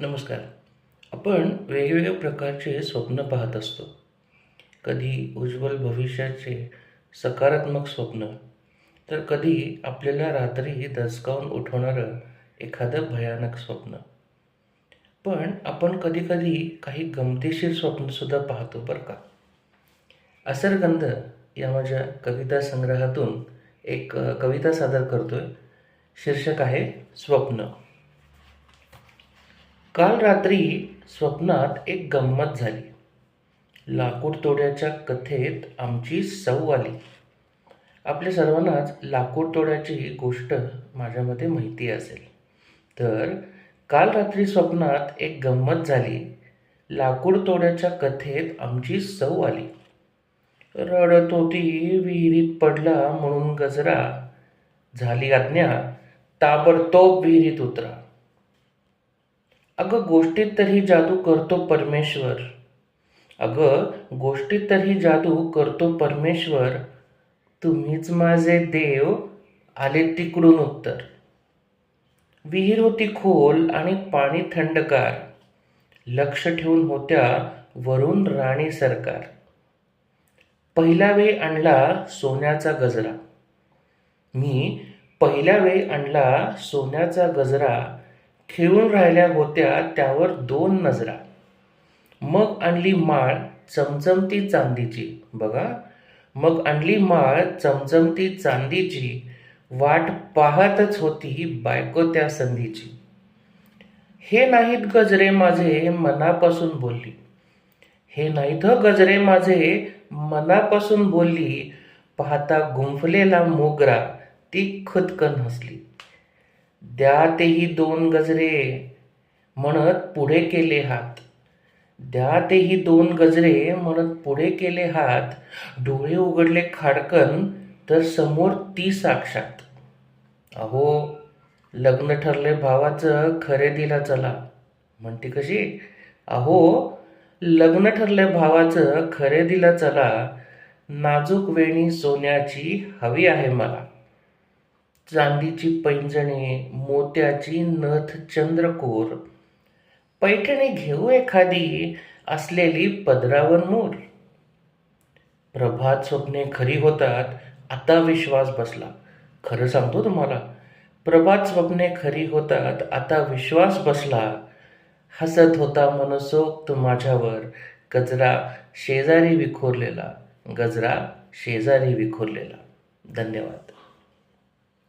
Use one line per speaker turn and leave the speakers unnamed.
नमस्कार. आपण वेगवेगळ्या प्रकारचे स्वप्न पाहत असतो. कधी उज्ज्वल भविष्याचे सकारात्मक स्वप्न तर कधी आपल्याला रात्री दचकावून उठवणारं एखादं भयानक स्वप्न. पण आपण कधीकधी काही गमतीशीर स्वप्नसुद्धा पाहतो बरं का. असरगंध या माझ्या कविता संग्रहातून एक कविता सादर करतोय. शीर्षक आहे स्वप्न. काल रात्री स्वप्नात एक गंमत झाली. लाकूड तोड्याच्या कथेत आमची सौ आली. आपल्या सर्वांनाच लाकूड तोड्याची गोष्ट माझ्यामध्ये माहिती असेल. तर काल रात्री स्वप्नात एक गंमत झाली. लाकूड तोड्याच्या कथेत आमची सौ आली. रडत होती विहिरीत पडला म्हणून गजरा. झाली आज्ञा ताबडतोब विहिरीत उतरा. अगं गोष्टीत तरी जादू करतो परमेश्वर. अगं गोष्टीत तरी जादू करतो परमेश्वर. तुम्हीच माझे देव आले तिकडून उत्तर. विहीर होती खोल आणि पाणी थंडगार. लक्ष ठेवून होत्या वरून राणी सरकार. पहिला वेळी आणला सोन्याचा गजरा. मी पहिल्या वेळी आणला सोन्याचा गजरा खेळून राहिल्या होत्या त्यावर दोन नजरा. मग आणली माळ चमचमती चांदीची. बघा. मग आणली माळ चमचमती चांदीची. वाट पाहतच होती बायको त्या संधीची. हे नाहीत गजरे माझे मनापासून बोलली. हे नाहीत गजरे माझे मनापासून बोलली. पाहता गुंफलेला मोगरा ती खुदकन हसली. द्या तेही दोन गजरे म्हणत पुढे केले हात. द्या तेही दोन गजरे म्हणत पुढे केले हात. डोळे उघडले खाडकन तर समोर ती साक्षात. अहो लग्न ठरले भावाचं खरेदीला चला. म्हणते कशी? अहो लग्न ठरले भावाचं खरेदीला चला. नाजूक वेणी सोन्याची हवी आहे मला. चांदीची पैंजणे मोत्याची नथ चंद्रकोर पैठणी घेऊ एखादी असलेली पदरावर मोर प्रभात स्वप्ने खरी होतात आता विश्वास बसला. खरं सांगतो तुम्हाला प्रभात स्वप्ने खरी होतात आता विश्वास बसला. हसत होता मनसोक्त माझ्यावर गजरा शेजारी विखुरलेला गजरा शेजारी विखुरलेला. धन्यवाद.